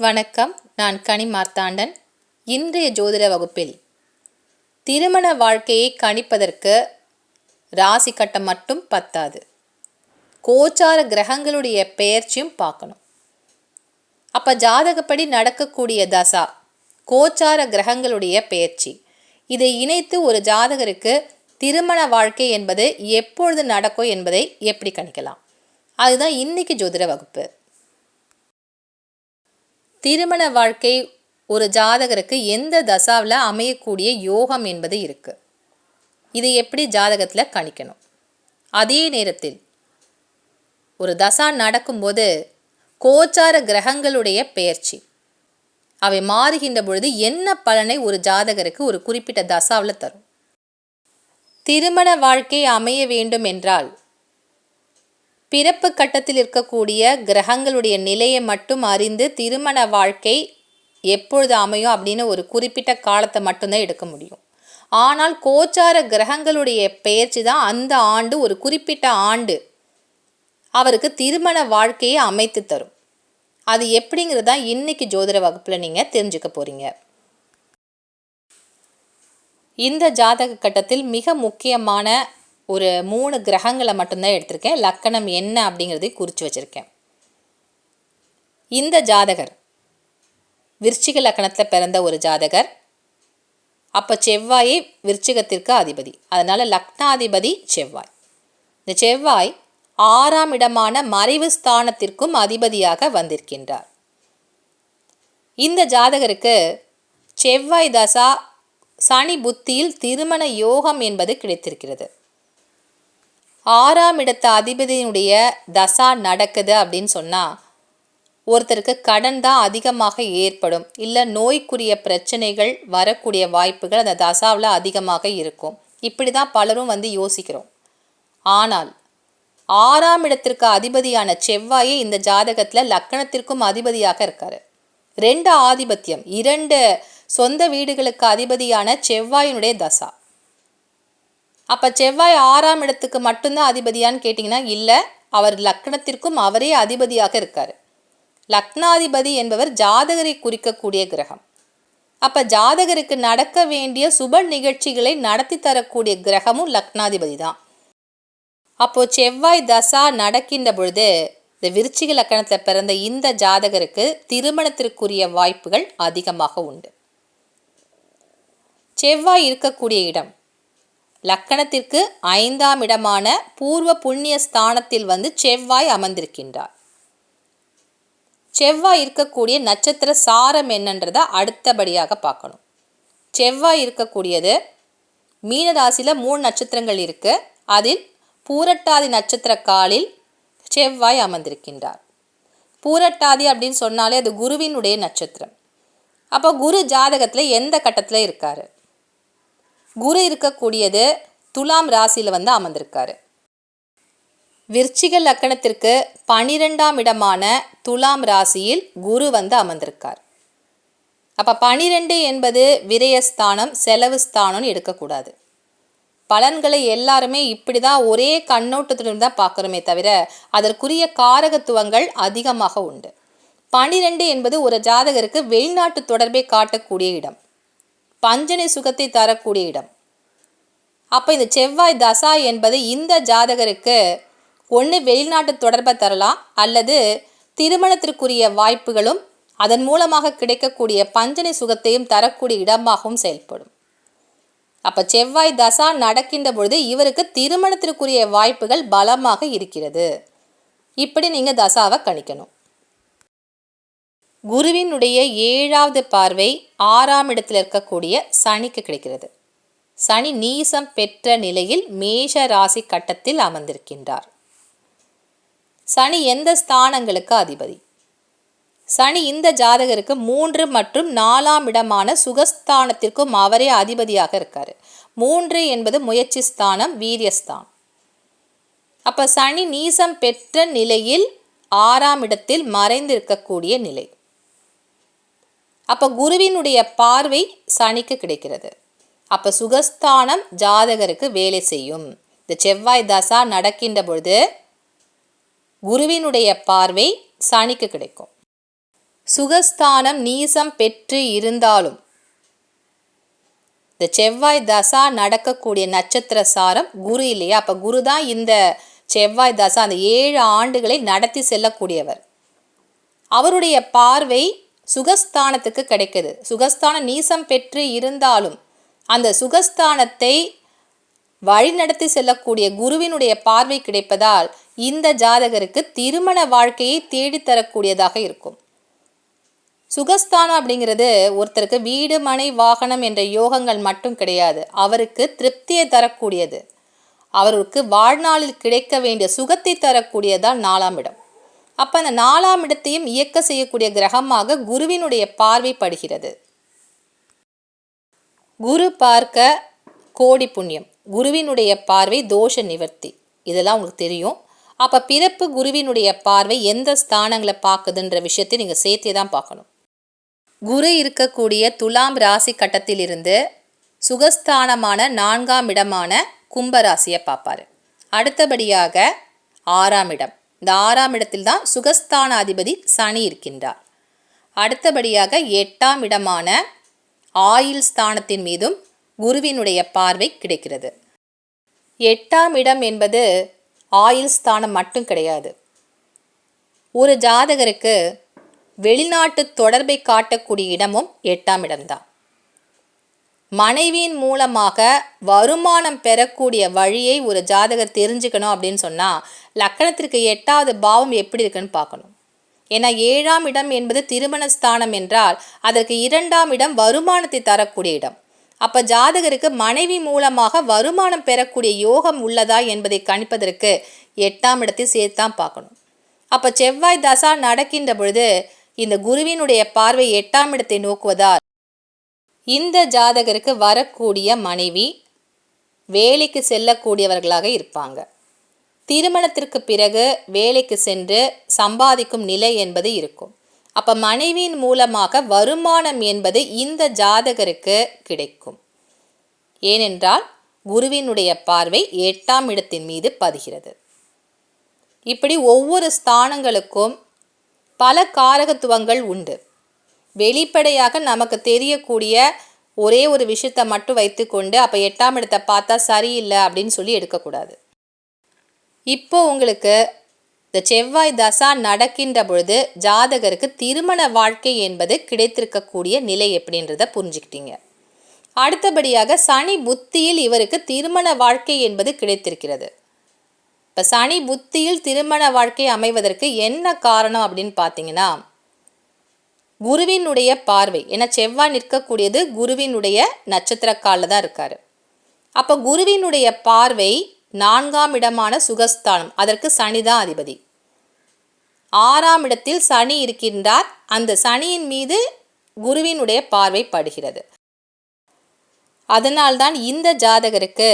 வணக்கம். நான் கனி மார்த்தாண்டன். இன்றைய ஜோதிட வகுப்பில் திருமண வாழ்க்கையை கணிப்பதற்கு ராசி கட்டம் மட்டும் பத்தாது. கோச்சார கிரகங்களுடைய பெயர்ச்சியும் பார்க்கணும். அப்போ ஜாதகப்படி நடக்கக்கூடிய தசா கோச்சார கிரகங்களுடைய பெயர்ச்சி. இதை இணைத்து ஒரு ஜாதகருக்கு திருமண வாழ்க்கை என்பது எப்பொழுது நடக்கும் என்பதை எப்படி கணிக்கலாம்? அதுதான் இன்னைக்கு ஜோதிட வகுப்பு. திருமண வாழ்க்கை ஒரு ஜாதகருக்கு எந்த தசாவில் அமையக்கூடிய யோகம் என்பது இருக்குது இதை எப்படி ஜாதகத்தில் கணிக்கணும்? அதே நேரத்தில் ஒரு தசா நடக்கும்போது கோச்சார கிரகங்களுடைய பெயர்ச்சி. அவை மாறுகின்ற பொழுது என்ன பலனை ஒரு ஜாதகருக்கு ஒரு குறிப்பிட்ட தசாவில் தரும்? திருமண வாழ்க்கை அமைய வேண்டும் என்றால் பிறப்பு கட்டத்தில் இருக்கக்கூடிய கிரகங்களுடைய நிலையை மட்டும் அறிந்து திருமண வாழ்க்கை எப்பொழுது அமையும் அப்படின்னு ஒரு குறிப்பிட்ட காலத்தை மட்டும்தான் எடுக்க முடியும். ஆனால் கோச்சார கிரகங்களுடைய பெயர்ச்சி தான் அந்த ஆண்டு ஒரு குறிப்பிட்ட ஆண்டு அவருக்கு திருமண வாழ்க்கையை அமைத்து தரும். அது எப்படிங்கிறது தான் இன்னைக்கு ஜோதிட வகுப்பில் நீங்கள் தெரிஞ்சுக்க போகிறீங்க இந்த ஜாதக கட்டத்தில் மிக முக்கியமான ஒரு மூணு கிரகங்களை மட்டும்தான் எடுத்திருக்கேன். லக்கணம் என்ன அப்படிங்கிறதையும் குறித்து வச்சுருக்கேன். இந்த ஜாதகர் விருச்சிக லக்கணத்தில் பிறந்த ஒரு ஜாதகர் அப்போ செவ்வாயை விருச்சிகத்திற்கு அதிபதி. அதனால் லக்னாதிபதி செவ்வாய். இந்த செவ்வாய் ஆறாம் இடமான மறைவு ஸ்தானத்திற்கும் அதிபதியாக வந்திருக்கின்றார். இந்த ஜாதகருக்கு செவ்வாய் தசா சனி புத்தியில் திருமண யோகம் என்பது கிடைத்திருக்கிறது. ஆறாம் இடத்து அதிபதியினுடைய தசா நடக்குது அப்படின்னு சொன்னால் ஒருத்தருக்கு கடன் தான் அதிகமாக ஏற்படும். இல்லை நோய்க்குரிய பிரச்சனைகள் வரக்கூடிய வாய்ப்புகள் அந்த தசாவில் அதிகமாக இருக்கும். இப்படி தான் பலரும் வந்து யோசிக்கிறோம். ஆனால் ஆறாம் இடத்திற்கு அதிபதியான செவ்வாயே இந்த ஜாதகத்தில் லக்கணத்திற்கும் அதிபதியாக இருக்கார். ரெண்டு ஆதிபத்தியம் இரண்டு சொந்த வீடுகளுக்கு அதிபதியான செவ்வாயினுடைய தசா. அப்போ செவ்வாய் ஆறாம் இடத்துக்கு மட்டும்தான் அதிபதியான்னு கேட்டிங்கன்னா இல்லை. அவர் லக்னத்திற்கும் அவரே அதிபதியாக இருக்கார். லக்னாதிபதி என்பவர் ஜாதகரை குறிக்கக்கூடிய கிரகம். அப்போ ஜாதகருக்கு நடக்க வேண்டிய சுப நிகழ்ச்சிகளை நடத்தி தரக்கூடிய கிரகமும் லக்னாதிபதி தான். அப்போது செவ்வாய் தசா நடக்கின்ற பொழுது இந்த விருச்சிக லக்கணத்தில் பிறந்த இந்த ஜாதகருக்கு திருமணத்திற்குரிய வாய்ப்புகள் அதிகமாக உண்டு. செவ்வாய் இருக்கக்கூடிய இடம் லக்கணத்திற்கு ஐந்தாம் இடமான பூர்வ புண்ணிய ஸ்தானத்தில் வந்து செவ்வாய் அமர்ந்திருக்கின்றார். செவ்வாய் இருக்கக்கூடிய நட்சத்திர சாரம் என்னன்றதை அடுத்தபடியாக பார்க்கணும். செவ்வாய் இருக்கக்கூடியது மீனராசியில் மூணு நட்சத்திரங்கள் இருக்குது அதில் பூரட்டாதி நட்சத்திர காலில் செவ்வாய் அமர்ந்திருக்கின்றார். பூரட்டாதி அப்படின்னு சொன்னாலே அது குருவினுடைய நட்சத்திரம். அப்போ குரு ஜாதகத்தில் எந்த கட்டத்தில் இருக்கார்? குரு இருக்கக்கூடியது துலாம் ராசியில் வந்து அமர்ந்திருக்காரு. விருச்சிக லக்கணத்திற்கு பனிரெண்டாம் இடமான துலாம் ராசியில் குரு வந்து அமர்ந்திருக்கார். அப்போ பனிரெண்டு என்பது விரயஸ்தானம் செலவு ஸ்தானம்னு எடுக்கக்கூடாது. பலன்களை எல்லாருமே இப்படி தான் ஒரே கண்ணோட்டத்துடன் தான் பார்க்குறோமே தவிர அதற்குரிய காரகத்துவங்கள் அதிகமாக உண்டு. பனிரெண்டு என்பது ஒரு ஜாதகருக்கு வெளிநாட்டு தொடர்பை காட்டக்கூடிய இடம். பஞ்சனை சுகத்தை தரக்கூடிய இடம். அப்போ இந்த செவ்வாய் தசா என்பது இந்த ஜாதகருக்கு ஒன்று வெளிநாட்டு தொடர்பை தரலாம் அல்லது திருமணத்திற்குரிய வாய்ப்புகளும் அதன் மூலமாக கிடைக்கக்கூடிய பஞ்சனை சுகத்தையும் தரக்கூடிய இடமாகவும் செயல்படும். அப்போ செவ்வாய் தசா நடக்கின்ற பொழுது இவருக்கு திருமணத்திற்குரிய வாய்ப்புகள் பலமாக இருக்கிறது. இப்படி நீங்கள் தசாவை கணிக்கணும். குருவினுடைய ஏழாவது பார்வை ஆறாம் இடத்தில் இருக்கக்கூடிய சனிக்கு கிடைக்கிறது. சனி நீசம் பெற்ற நிலையில் மேஷ ராசி கட்டத்தில் அமர்ந்திருக்கின்றார். சனி எந்த ஸ்தானங்களுக்கு அதிபதி? சனி இந்த ஜாதகருக்கு மூன்று மற்றும் நாலாம் இடமான சுகஸ்தானத்திற்கும் அவரே அதிபதியாக இருக்கார். மூன்று என்பது முயற்சி ஸ்தானம் வீரியஸ்தான் அப்போ சனி நீசம் பெற்ற நிலையில் ஆறாம் இடத்தில் மறைந்திருக்கக்கூடிய நிலை. அப்போ குருவினுடைய பார்வை சனிக்கு கிடைக்கிறது. அப்போ சுகஸ்தானம் ஜாதகருக்கு வேலை செய்யும். இந்த செவ்வாய் தசா நடக்கின்ற பொழுது குருவினுடைய பார்வை சனிக்கு கிடைக்கும். சுகஸ்தானம் நீசம் பெற்று இருந்தாலும் இந்த செவ்வாய் தசா நடக்கக்கூடிய நட்சத்திர சாரம் குரு இல்லையா? அப்போ குரு தான் இந்த செவ்வாய் தசா அந்த ஏழு ஆண்டுகளை நடத்தி செல்லக்கூடியவர். அவருடைய பார்வை சுகஸ்தானத்துக்கு கிடைக்குது. சுகஸ்தான நீசம் பெற்று இருந்தாலும் அந்த சுகஸ்தானத்தை வழிநடத்தி செல்லக்கூடிய குருவினுடைய பார்வை கிடைப்பதால் இந்த ஜாதகருக்கு திருமண வாழ்க்கையை தேடித்தரக்கூடியதாக இருக்கும். சுகஸ்தானம் அப்படிங்கிறது ஒருத்தருக்கு வீடு மனை வாகனம் என்ற யோகங்கள் மட்டும் கிடையாது. அவருக்கு திருப்தியை தரக்கூடியது. அவருக்கு வாழ்நாளில் கிடைக்க வேண்டிய சுகத்தை தரக்கூடியதான் நாலாம் இடம். அப்போ அந்த நாலாம் இடத்தையும் இயக்க செய்யக்கூடிய கிரகமாக குருவினுடைய பார்வை படுகிறது. குரு பார்க்க கோடி புண்ணியம். குருவினுடைய பார்வை தோஷ நிவர்த்தி. இதெல்லாம் உங்களுக்கு தெரியும். அப்போ பிறப்பு குருவினுடைய பார்வை எந்த ஸ்தானங்களை பார்க்குதுன்ற விஷயத்தை நீங்கள் சேர்த்தே தான் பார்க்கணும். குரு இருக்கக்கூடிய துலாம் ராசி கட்டத்திலிருந்து சுகஸ்தானமான நான்காம் இடமான கும்பராசியை பார்ப்பார். அடுத்தபடியாக ஆறாம் இடம். இந்த ஆறாம் இடத்தில் தான் சுகஸ்தான அதிபதி சனி இருக்கின்றார். அடுத்தபடியாக எட்டாம் இடமான ஆயில் ஸ்தானத்தின் மீதும் குருவினுடைய பார்வை கிடைக்கிறது. எட்டாம் இடம் என்பது ஆயில் ஸ்தானம் மட்டும் கிடையாது. ஒரு ஜாதகருக்கு வெளிநாட்டு தொடர்பை காட்டக்கூடிய இடமும் எட்டாம் இடம்தான். மனைவியின் மூலமாக வருமானம் பெறக்கூடிய வழியை ஒரு ஜாதகர் தெரிஞ்சுக்கணும் அப்படின்னு சொன்னால் லக்கணத்திற்கு எட்டாவது பாவம் எப்படி இருக்குன்னு பார்க்கணும். ஏன்னா ஏழாம் இடம் என்பது திருமண ஸ்தானம் என்றால் அதற்கு இரண்டாம் இடம் வருமானத்தை தரக்கூடிய இடம். அப்போ ஜாதகருக்கு மனைவி மூலமாக வருமானம் பெறக்கூடிய யோகம் உள்ளதா என்பதை கணிப்பதற்கு எட்டாம் இடத்தை சேர்த்தான் பார்க்கணும். அப்போ செவ்வாய் தசா நடக்கின்ற பொழுது இந்த குருவினுடைய பார்வை எட்டாம் இடத்தை நோக்குவதால் இந்த ஜாதகருக்கு வரக்கூடிய மனைவி வேலைக்கு செல்லக்கூடியவர்களாக இருப்பாங்க. திருமணத்திற்கு பிறகு வேலைக்கு சென்று சம்பாதிக்கும் நிலை என்பது இருக்கும். அப்போ மனைவியின் மூலமாக வருமானம் என்பது இந்த ஜாதகருக்கு கிடைக்கும். ஏனென்றால் குருவினுடைய பார்வை எட்டாம் இடத்தின் மீது பதிகிறது. இப்படி ஒவ்வொரு ஸ்தானங்களுக்கும் பல காரகத்துவங்கள் உண்டு. வெளிப்படையாக நமக்கு தெரியக்கூடிய ஒரே ஒரு விஷயத்தை மட்டும் வைத்துக்கொண்டு அப்போ எட்டாம் இடத்தை பார்த்தா சரியில்லை அப்படின்னு சொல்லி எடுக்கக்கூடாது. இப்போ உங்களுக்கு இந்த செவ்வாய் தசா நடக்கின்ற பொழுது ஜாதகருக்கு திருமண வாழ்க்கை என்பது கிடைத்திருக்கக்கூடிய நிலை எப்படின்றத புரிஞ்சுக்கிட்டீங்க. அடுத்தபடியாக சனி புத்தியில் இவருக்கு திருமண வாழ்க்கை என்பது கிடைத்திருக்கிறது. இப்போ சனி புத்தியில் திருமண வாழ்க்கை அமைவதற்கு என்ன காரணம் அப்படின்னு பார்த்தீங்கன்னா குருவினுடைய பார்வை ஏன்னா செவ்வாய் நிற்கக்கூடியது குருவினுடைய நட்சத்திர காலில் தான் இருக்கார். அப்போ குருவினுடைய பார்வை நான்காம் இடமான சுகஸ்தானம் அதற்கு சனி தான் அதிபதி. ஆறாம் இடத்தில் சனி இருக்கின்றார் அந்த சனியின் மீது குருவினுடைய பார்வை படுகிறது. அதனால்தான் இந்த ஜாதகருக்கு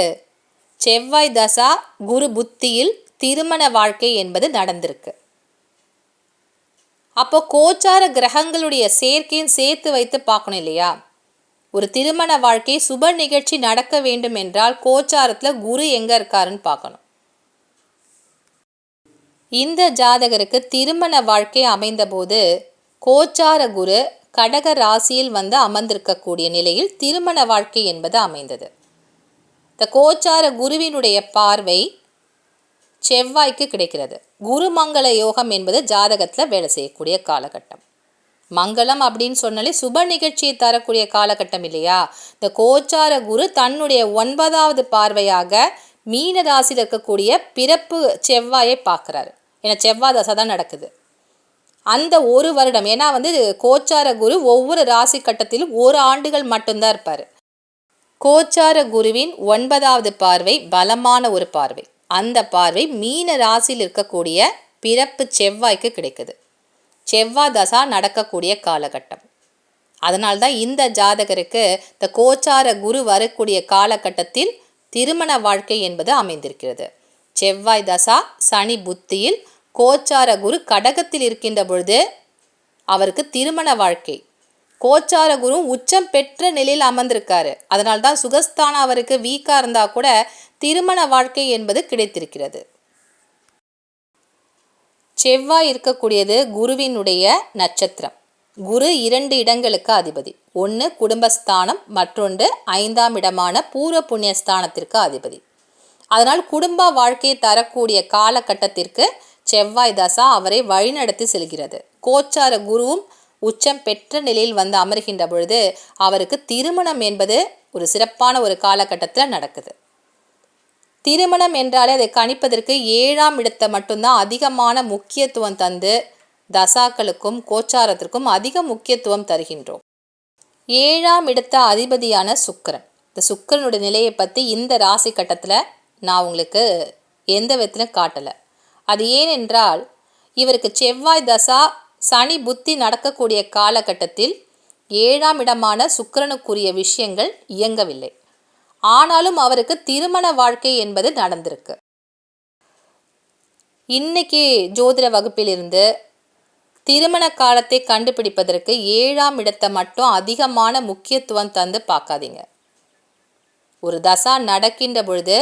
செவ்வாய் தசா குரு புத்தியில் திருமண வாழ்க்கை என்பது நடந்திருக்கு. அப்போ கோச்சார கிரகங்களுடைய சேர்க்கையும் சேர்த்து வைத்து பார்க்கணும் இல்லையா? ஒரு திருமண வாழ்க்கை சுப நிகழ்ச்சி நடக்க வேண்டும் என்றால் கோச்சாரத்தில் குரு எங்கே இருக்காருன்னு பார்க்கணும். இந்த ஜாதகருக்கு திருமண வாழ்க்கை அமைந்தபோது கோச்சார குரு கடக ராசியில் வந்து அமர்ந்திருக்கக்கூடிய நிலையில் திருமண வாழ்க்கை என்பது அமைந்தது. இந்த கோச்சார குருவினுடைய பார்வை செவ்வாய்க்கு கிடைக்கிறது. குருமங்கள யோகம் என்பது ஜாதகத்தில் வேலை செய்யக்கூடிய காலகட்டம். மங்களம் அப்படின்னு சொன்னாலே சுப நிகழ்ச்சியை தரக்கூடிய காலகட்டம் இல்லையா? இந்த கோச்சார குரு தன்னுடைய ஒன்பதாவது பார்வையாக மீன ராசியில் இருக்கக்கூடிய பிறப்பு செவ்வாயை பார்க்குறாரு. ஏன்னா செவ்வாய் தசை தான் நடக்குது. அந்த ஒரு வருடம் ஏன்னா வந்து கோச்சார குரு ஒவ்வொரு ராசி கட்டத்திலும் ஒரு ஆண்டுகள் மட்டும்தான் இருப்பார். கோச்சார குருவின் ஒன்பதாவது பார்வை பலமான ஒரு பார்வை. அந்த பார்வை மீன ராசியில் இருக்கக்கூடிய பிறப்பு செவ்வாய்க்கு கிடைக்குது. செவ்வாய் தசா நடக்கக்கூடிய காலகட்டம். அதனால்தான் இந்த ஜாதகருக்கு இந்த கோச்சார குரு வரக்கூடிய காலகட்டத்தில் திருமண வாழ்க்கை என்பது அமைந்திருக்கிறது. செவ்வாய் தசா சனி புத்தியில் கோச்சார குரு கடகத்தில் இருக்கின்ற பொழுது அவருக்கு திருமண வாழ்க்கை கோச்சார குரு உச்சம் பெற்ற நிலையில் அமர்ந்திருக்காரு. அதனால் தான் சுகஸ்தானம் அவருக்கு வீக்காக இருந்தால் கூட திருமண வாழ்க்கை என்பது கிடைத்திருக்கிறது. செவ்வாய் இருக்கக்கூடியது குருவினுடைய நட்சத்திரம். குரு இரண்டு இடங்களுக்கு அதிபதி. ஒன்று குடும்பஸ்தானம் மற்றொன்று ஐந்தாம் இடமான பூர்வ புண்ணியஸ்தானத்திற்கு அதிபதி. அதனால் குடும்ப வாழ்க்கையை தரக்கூடிய காலகட்டத்திற்கு செவ்வாய் தசா அவரை வழிநடத்தி செல்கிறது. கோச்சார குருவும் உச்சம் பெற்ற நிலையில் வந்து அமர்கின்ற பொழுது அவருக்கு திருமணம் என்பது ஒரு சிறப்பான ஒரு காலகட்டத்தில் நடக்குது. திருமணம் என்றாலே அதை கணிப்பதற்கு ஏழாம் இடத்தை மட்டும்தான் அதிகமான முக்கியத்துவம் தந்து தசாக்களுக்கும் கோச்சாரத்திற்கும் அதிக முக்கியத்துவம் தருகின்றோம். ஏழாம் இடத்த அதிபதியான சுக்கரன். இந்த சுக்கரனுடைய நிலையை பற்றி இந்த ராசி கட்டத்தில் நான் உங்களுக்கு எந்த விதத்திலும் காட்டலை. அது ஏனென்றால் இவருக்கு செவ்வாய் தசா சனி புத்தி நடக்கக்கூடிய காலகட்டத்தில் ஏழாம் இடமான சுக்கரனுக்குரிய விஷயங்கள் இயங்கவில்லை. ஆனாலும் அவருக்கு திருமண வாழ்க்கை என்பது நடந்திருக்கு. இன்னைக்கு ஜோதிட வகுப்பிலிருந்து திருமண காலத்தை கண்டுபிடிப்பதற்கு ஏழாம் இடத்தை மட்டும் அதிகமான முக்கியத்துவம் தந்து பார்க்காதீங்க. ஒரு தசா நடக்கின்ற பொழுது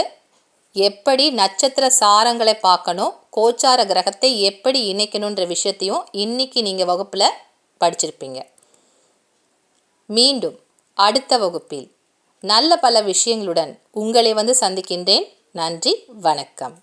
எப்படி நட்சத்திர சாரங்களை பார்க்கணும் கோச்சார கிரகத்தை எப்படி இணைக்கணுன்ற விஷயத்தையும் இன்னைக்கு நீங்கள் வகுப்பில் படிச்சிருப்பீங்க. மீண்டும் அடுத்த வகுப்பில் நல்ல பல விஷயங்களுடன் உங்களை வந்து சந்திக்கின்றேன். நன்றி வணக்கம்.